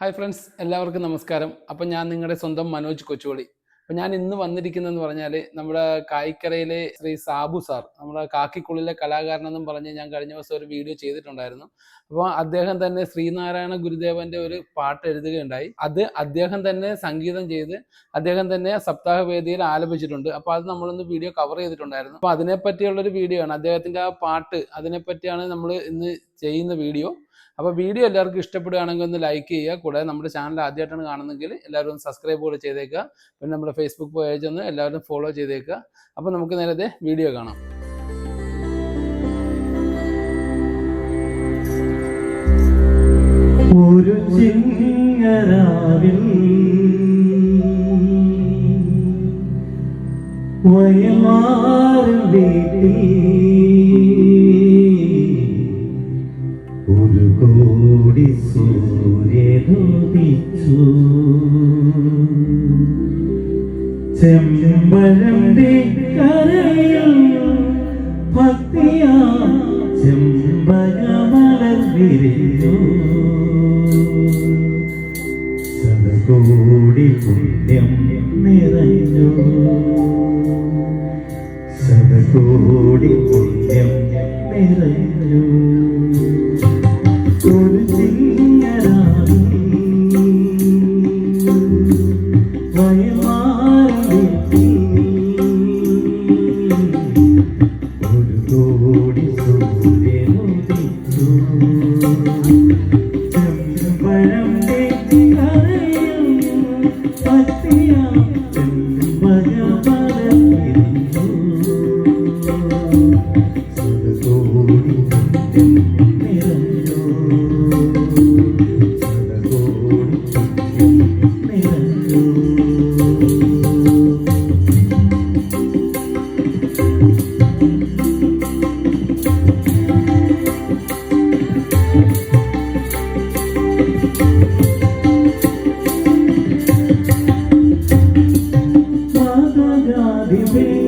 Hi friends എല്ലാവർക്കും നമസ്കാരം. അപ്പം ഞാൻ നിങ്ങളുടെ സ്വന്തം മനോജ് കൊച്ചുകൊളി അപ്പം ഞാൻ ഇന്ന് വന്നിരിക്കുന്നതെന്ന് പറഞ്ഞാൽ നമ്മുടെ കായിക്കരയിലെ ശ്രീ സാബു സാർ. നമ്മുടെ കാക്കിക്കുള്ളിലെ കലാകാരനെന്നും പറഞ്ഞ് ഞാൻ കഴിഞ്ഞ ദിവസം ഒരു വീഡിയോ ചെയ്തിട്ടുണ്ടായിരുന്നു. അപ്പോൾ അദ്ദേഹം തന്നെ ശ്രീനാരായണ ഗുരുദേവന്റെ ഒരു പാട്ട് എഴുതുകയുണ്ടായി. അത് അദ്ദേഹം തന്നെ സംഗീതം ചെയ്ത് അദ്ദേഹം തന്നെ സപ്താഹ വേദിയിൽ ആലപിച്ചിട്ടുണ്ട്. അപ്പോൾ അത് നമ്മളൊന്ന് വീഡിയോ കവർ ചെയ്തിട്ടുണ്ടായിരുന്നു. അപ്പോൾ അതിനെപ്പറ്റിയുള്ള ഒരു വീഡിയോ ആണ്. അദ്ദേഹത്തിന്റെ ആ പാട്ട് അതിനെപ്പറ്റിയാണ് നമ്മൾ ഇന്ന് ചെയ്യുന്ന വീഡിയോ. അപ്പോൾ വീഡിയോ എല്ലാവർക്കും ഇഷ്ടപ്പെടുകയാണെങ്കിൽ ഒന്ന് ലൈക്ക് ചെയ്യുക. കൂടാതെ നമ്മുടെ ചാനൽ ആദ്യമായിട്ടാണ് കാണുന്നതെങ്കിൽ എല്ലാവരും ഒന്ന് സബ്സ്ക്രൈബ് കൂടെ ചെയ്തേക്കുക. പിന്നെ നമ്മുടെ ഫേസ്ബുക്ക് പേജ് ഒന്ന് എല്ലാവരും ഫോളോ ചെയ്തേക്കുക. അപ്പോൾ നമുക്ക് നേരത്തെ വീഡിയോ കാണാം. ഒരു ചിങ്ങരാവിൽ വയമാറും വീട്ടിൽ ചെമ്പഴം കരയിൽ ഭക്തിയാ ചെമ്പകമലർ വിരിഞ്ഞു. ശതകോടി പുണ്യം നിറഞ്ഞു. ശതകോടി പുണ്യം നിറഞ്ഞു. Thank. viver.